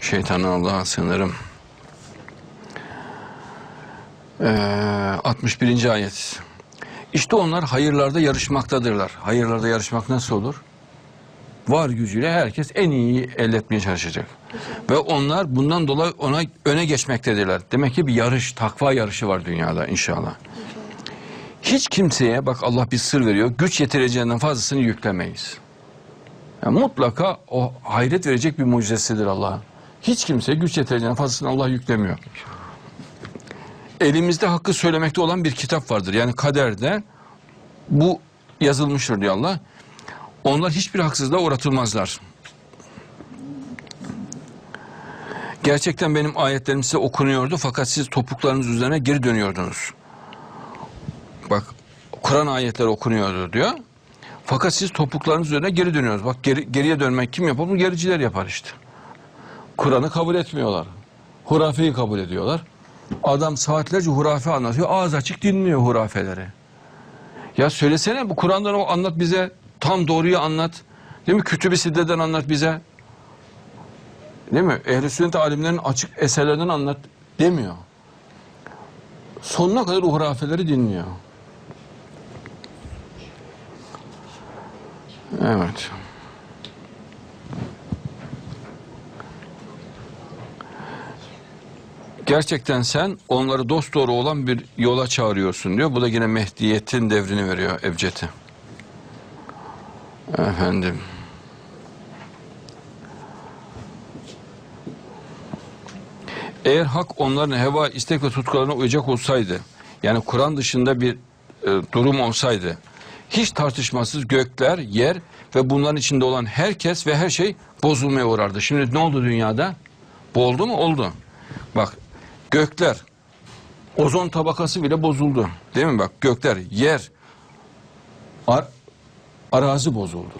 Şeytandan Allah'a sığınırım. Ee, 61. ayet. İşte onlar hayırlarda yarışmaktadırlar. Hayırlarda yarışmak nasıl olur? Var gücüyle herkes en iyiyi elde etmeye çalışacak. Ve onlar bundan dolayı ona öne geçmektedirler. Demek ki bir yarış, takva yarışı var dünyada inşallah. Hiç kimseye bak Allah bir sır veriyor. Güç yetireceğinden fazlasını yüklemeyiz. Yani mutlaka o hayret verecek bir mucizesidir Allah'ın. Hiç kimse güç yetireceğinden fazlasını Allah yüklemiyor. Elimizde hakkı söylemekte olan bir kitap vardır. Yani kaderde bu yazılmıştır diyor Allah. Onlar hiçbir haksızlığa uğratılmazlar. Gerçekten benim ayetlerim size okunuyordu fakat siz topuklarınız üzerine geri dönüyordunuz. Bak Kur'an ayetleri okunuyordu diyor. Fakat siz topuklarınız üzerine geri dönüyorsunuz. Bak geri, geriye dönmek kim yapar? Bu gericiler yapar işte. Kur'an'ı kabul etmiyorlar. Hurafeyi kabul ediyorlar. Adam saatlerce hurafe anlatıyor. Ağız açık dinliyor hurafeleri. Ya söylesene bu Kur'an'dan o anlat bize. Tam doğruyu anlat. Değil mi? Kütüb-i Sidde'den anlat bize. Değil mi? Ehl-i sünnet alimlerin açık eserlerinden anlat demiyor. Sonuna kadar o hurafeleri dinliyor. Evet. Gerçekten sen onları dosdoğru olan bir yola çağırıyorsun diyor. Bu da yine Mehdiyet'in devrini veriyor Ebced'e. Efendim. Eğer hak onların heva, istek ve tutkularına uyacak olsaydı, yani Kur'an dışında bir e, durum olsaydı, hiç tartışmasız gökler, yer ve bunların içinde olan herkes ve her şey bozulmaya uğrardı. Şimdi ne oldu dünyada? Bu oldu mu? Oldu. Bak gökler, ozon tabakası bile bozuldu. Değil mi? Bak gökler, yer, ar- arazi bozuldu.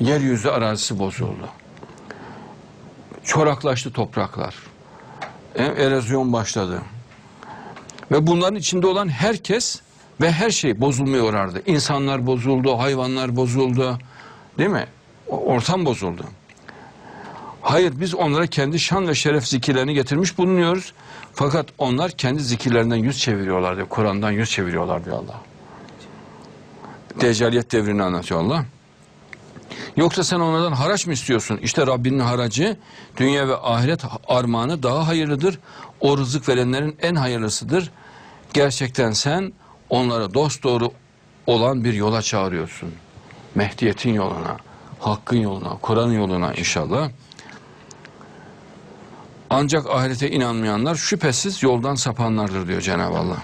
Yeryüzü arazisi bozuldu. Çoraklaştı topraklar. E, Erozyon başladı. Ve bunların içinde olan herkes ve her şey bozulmaya uğrardı. İnsanlar bozuldu, hayvanlar bozuldu. Değil mi? Ortam bozuldu. Hayır biz onlara kendi şan ve şeref zikirlerini getirmiş bulunuyoruz. Fakat onlar kendi zikirlerinden yüz çeviriyorlar diyor. Kur'an'dan yüz çeviriyorlar diyor Allah. Deccaliyet devrini anlatıyor Allah. Yoksa sen onlardan haraç mı istiyorsun? İşte Rabbinin haracı dünya ve ahiret armağanı daha hayırlıdır. O rızık verenlerin en hayırlısıdır. Gerçekten sen onları dosdoğru olan bir yola çağırıyorsun. Mehdiyetin yoluna, hakkın yoluna, Kur'an yoluna inşallah. Ancak ahirete inanmayanlar şüphesiz yoldan sapanlardır diyor Cenab-ı Allah.